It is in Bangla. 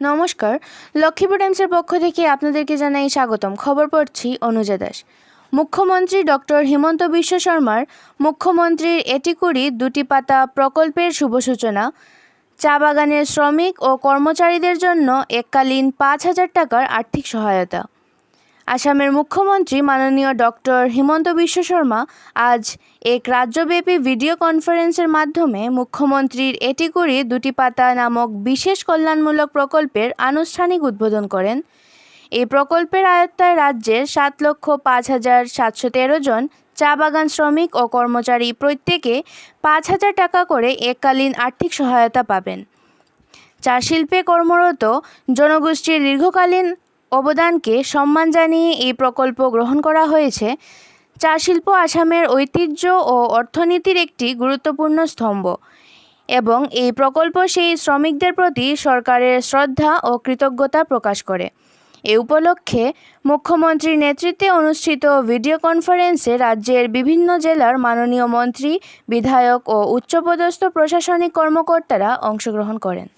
নমস্কার, লক্ষ্মীপুর টাইমসের পক্ষ থেকে আপনাদেরকে জানাই স্বাগতম। খবর পড়ছি অনুজা দাস। মুখ্যমন্ত্রী ডক্টর হিমন্ত বিশ্ব শর্মার মুখ্যমন্ত্রীর এটিকুড়ি দুটি পাতা প্রকল্পের শুভ সূচনা, চা বাগানের শ্রমিক ও কর্মচারীদের জন্য এককালীন পাঁচ হাজার টাকার আর্থিক সহায়তা। আসামের মুখ্যমন্ত্রী মাননীয় ডক্টর হিমন্ত বিশ্ব শর্মা আজ এক রাজ্যব্যাপী ভিডিও কনফারেন্সের মাধ্যমে মুখ্যমন্ত্রীর এটি এটিকুড়ি দুটি পাতা নামক বিশেষ কল্যাণমূলক প্রকল্পের আনুষ্ঠানিক উদ্বোধন করেন। এই প্রকল্পের আয়ত্তায় রাজ্যের সাত লক্ষ পাঁচ হাজার সাতশো তেরো জন চা বাগান শ্রমিক ও কর্মচারী প্রত্যেকে পাঁচ হাজার টাকা করে এককালীন আর্থিক সহায়তা পাবেন। চা শিল্পে কর্মরত জনগোষ্ঠীর দীর্ঘকালীন অবদানকে সম্মান জানিয়ে এই প্রকল্প গ্রহণ করা হয়েছে, চা শিল্প আসামের ঐতিহ্য ও অর্থনীতির একটি গুরুত্বপূর্ণ স্তম্ভ এবং এই প্রকল্প সেই শ্রমিকদের প্রতি সরকারের শ্রদ্ধা ও কৃতজ্ঞতা প্রকাশ করে। এ উপলক্ষে মুখ্যমন্ত্রীর নেতৃত্বে অনুষ্ঠিত ভিডিও কনফারেন্সে রাজ্যের বিভিন্ন জেলার মাননীয় মন্ত্রী, বিধায়ক ও উচ্চপদস্থ প্রশাসনিক কর্মকর্তারা অংশগ্রহণ করেন।